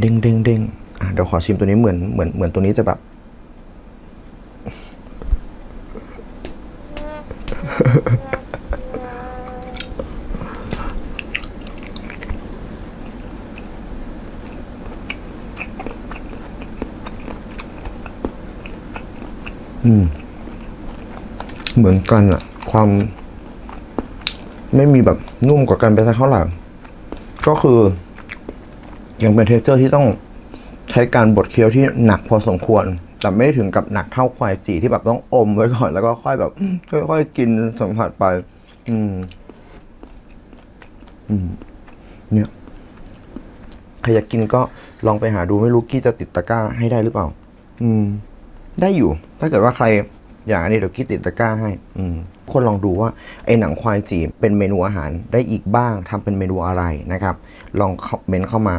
เด้งเด้งเด้งอะเดี๋ยวขอชิมตัวนี้เหมือนเหมือนเหมือนตัวนี้จะแบบ อืม เหมือนกันอะความ ไม่มีแบบนุ่มกว่ากันไปสักเท่าไหร่ก็คือ ยังเป็นเทคเจอร์ที่ต้องใช้การบดเคี้ยวที่หนักพอสมควร แต่ไม่ได้ถึงกับหนักเท่าควายจีที่แบบต้องอมไว้ก่อน แล้วก็ค่อยแบบ ค่อยๆกินสัมผัสไป อืม อืม เนี่ยใครอยากกินก็ลองไปหาดูไม่รู้กี้จะติดตะกร้าให้ได้หรือเปล่า อืม ได้อยู่ ถ้าเกิดว่าใครอยากอันนี้เดี๋ยวกี้ติดตะกร้าให้ อืม คนลองดูว่าไอ้หนังควายจีเป็นเมนูอาหารได้อีกบ้างทำเป็นเมนูอะไรนะครับ ลองคอมเมนต์เข้ามา